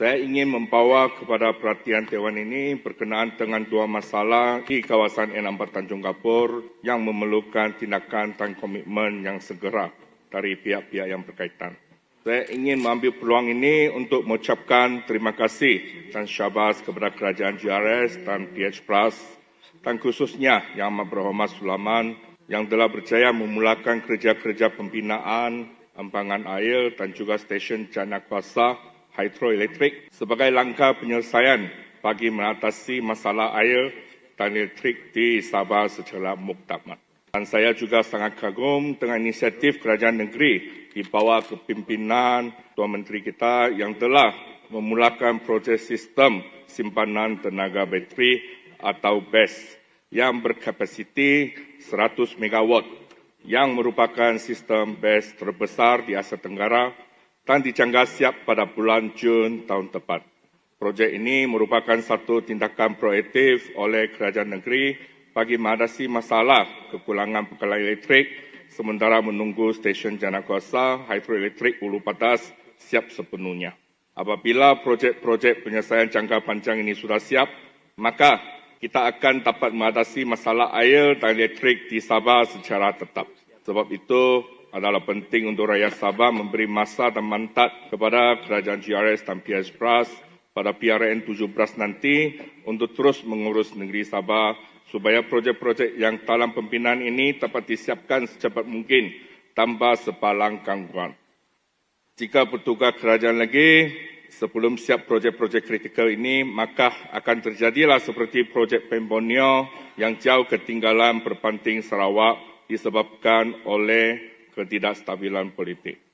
Saya ingin membawa kepada perhatian Dewan ini berkenaan dengan dua masalah di kawasan N4 Tanjung Kapur yang memerlukan tindakan dan komitmen yang segera dari pihak-pihak yang berkaitan. Saya ingin mengambil peluang ini untuk mengucapkan terima kasih dan syabas kepada kerajaan GRS dan PH Plus dan khususnya Yang Amat Berhormat Sulaman yang telah berjaya memulakan kerja-kerja pembinaan empangan air dan juga stesen jana kuasa hidroelektrik sebagai langkah penyelesaian bagi mengatasi masalah air dan elektrik di Sabah secara muktamad. Dan saya juga sangat kagum dengan inisiatif kerajaan negeri di bawah kepimpinan Tuan Menteri kita yang telah memulakan projek sistem simpanan tenaga bateri atau BES yang berkapasiti 100 megawatt yang merupakan sistem BES terbesar di Asia Tenggara dan dijangka siap pada bulan Jun tahun depan. Projek ini merupakan satu tindakan proaktif oleh kerajaan negeri bagi mengatasi masalah kekurangan pekalan elektrik sementara menunggu stesen jana kuasa hidroelektrik Ulu Padas siap sepenuhnya. Apabila projek-projek penyelesaian jangka panjang ini sudah siap, maka kita akan dapat mengatasi masalah air dan elektrik di Sabah secara tetap. Sebab itu adalah penting untuk rakyat Sabah memberi masa dan mantat kepada kerajaan GRS dan PS Plus pada PRN 17 nanti untuk terus mengurus negeri Sabah supaya projek-projek yang dalam pembinaan ini dapat disiapkan secepat mungkin tanpa sepalang gangguan. Jika bertugas kerajaan lagi, sebelum siap projek-projek kritikal ini, maka akan terjadilah seperti projek Pembonio yang jauh ketinggalan berpanting Sarawak disebabkan oleh ketidakstabilan politik.